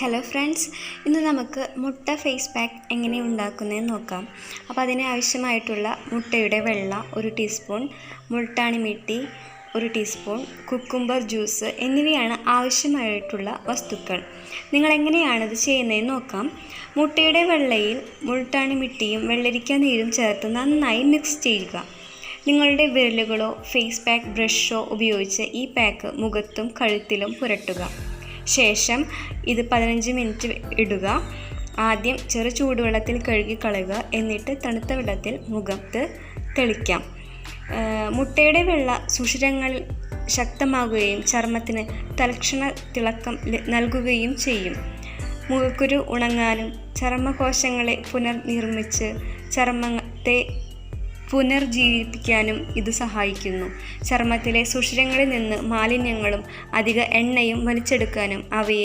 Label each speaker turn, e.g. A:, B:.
A: Hello friends ഇന്ന് നമുക്ക് മുട്ട ഫേസ് പാക്ക് എങ്ങനെ ഉണ്ടാക്കുന്നതെന്ന് നോക്കാം. അപ്പോൾ അതിന് ആവശ്യമായിട്ടുള്ള മുട്ടയുടെ വെള്ള ഒരു ടീസ്പൂൺ മുൾട്ടാണി മിട്ടി ഒരു ടീസ്പൂൺ കുക്കുംബർ ജ്യൂസ് എന്നിവയാണ് ആവശ്യമായിട്ടുള്ള വസ്തുക്കൾ. നിങ്ങൾ എങ്ങനെയാണിത് ചെയ്യുന്നതെന്ന് നോക്കാം. മുട്ടയുടെ വെള്ളയിൽ മുൾട്ടാണി മിട്ടിയും വെള്ളരിക്ക നീരും ചേർത്ത് നന്നായി മിക്സ് ചെയ്യുക. നിങ്ങളുടെ വിരലുകളോ ഫേസ് പാക്ക് ബ്രഷോ ഉപയോഗിച്ച് ഈ പാക്ക് മുഖത്തും കഴുത്തിലും പുരട്ടുക. ശേഷം ഇത് പതിനഞ്ച് മിനിറ്റ് ഇടുക. ആദ്യം ചെറു ചൂടുവെള്ളത്തിൽ കഴുകി കളയുക. എന്നിട്ട് തണുത്ത വെള്ളത്തിൽ മുഖത്ത് തെളിക്കാം. മുട്ടയുടെ വെള്ള സുഷിരങ്ങളിൽ ശക്തമാകുകയും ചർമ്മത്തിന് തലക്ഷണ തിളക്കം നൽകുകയും ചെയ്യും. മുഖക്കുരു ഉണങ്ങാനും ചർമ്മകോശങ്ങളെ പുനർനിർമ്മിച്ച് ചർമ്മത്തെ പുനർജീവിപ്പിക്കാനും ഇത് സഹായിക്കുന്നു. ചർമ്മത്തിലെ സുഷിരങ്ങളിൽ നിന്ന് മാലിന്യങ്ങളും അധിക എണ്ണയും വലിച്ചെടുക്കാനും അവയെ